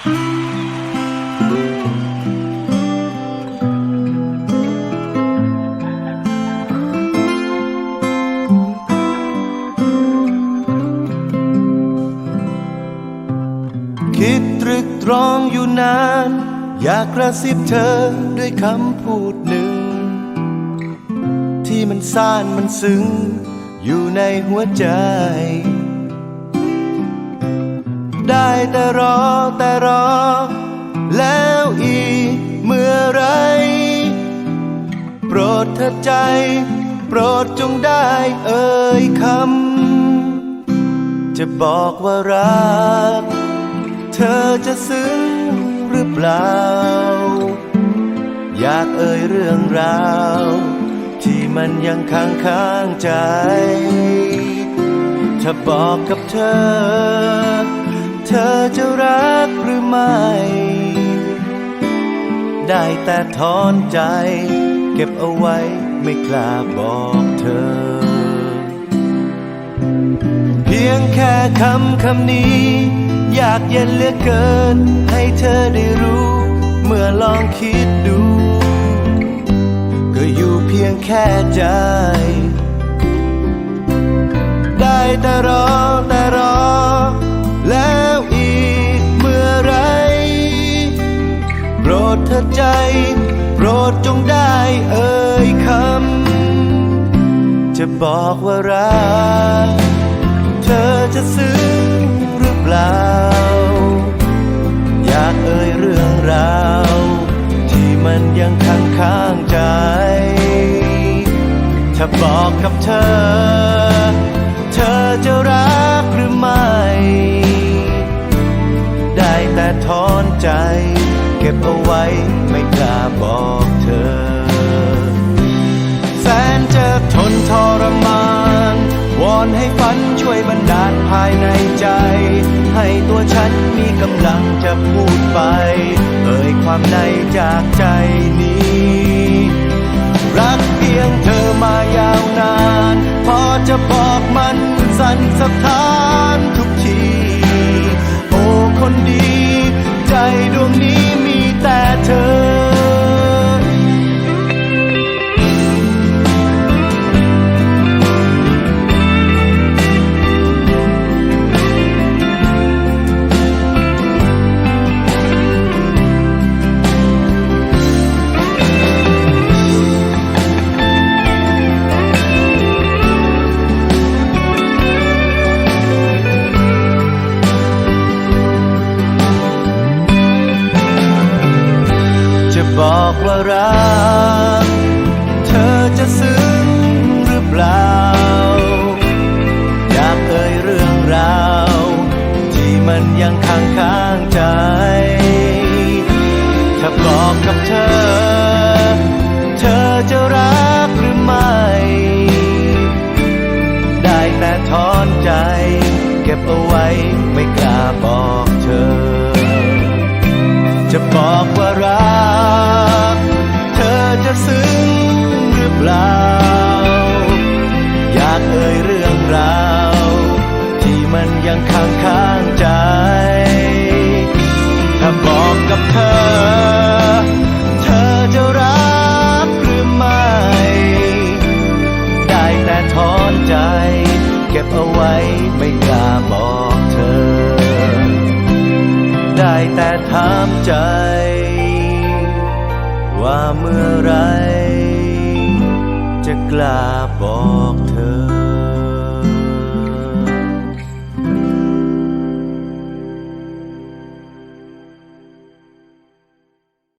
คิดตรึกตรองอยู่นาน อยากกระซิบเธอด้วยคำพูดหนึ่ง ที่มันซ่านมันซึ้งอยู่ในหัวใจ ได้แต่รอแต่รอ แล้วอีกเมื่อไร โปรดเธอใจ โปรดจงได้เอ่ยคำ จะบอกว่ารัก เธอจะซึ้งหรือเปล่า อยากเอ่ยเรื่องราว ที่มันยังค้างค้างใจ ถ้าบอกกับเธอ เธอจะรักหรือไม่ ได้แต่ถอนใจ เก็บเอาไว้ไม่กล้าบอกเธอ เพียงแค่คำคำนี้ อยากเย็นเหลือเกิน ให้เธอได้รู้ เมื่อลองคิดดู ก็อยู่เพียงแค่ใจ ได้แต่รอ ใจ โปรดจงได้เอ่ยคำ จะบอกว่ารัก เธอจะซึ้งหรือเปล่า อยากเอ่ยเรื่องราว ที่มันยังค้างค้างใจ ถ้าบอกกับเธอ เธอจะรักหรือไม่ แต่ถอนใจ เก็บเอาไว้ไม่กล้าบอกเธอ แสนจะทนทรมาน วอนให้ฝันช่วยบันดาลภายในใจ ให้ตัวฉันมีกำลังจะพูดไป เอ่ยความในจากใจนี้ รักเพียงเธอมายาวนาน พอจะบอกมันสั่นสะท้านทุกที โอ้คนดี ดวงนี้ อกว่ารัก เธอจะซึ้งหรือเปล่า อยากเอ่ยเรื่องราว ที่มันยังค้างค้างใจถ้าบอกกับเธอ เธอจะรักหรือไม่ ได้แต่ถอนใจ เก็บเอาไว้ไม่กล้าบอกเธอ จะบอกว่า เอาไว้ไม่กล้าบอกเธอ ได้แต่ถามใจ ว่าเมื่อไร จะกล้าบอกเธอ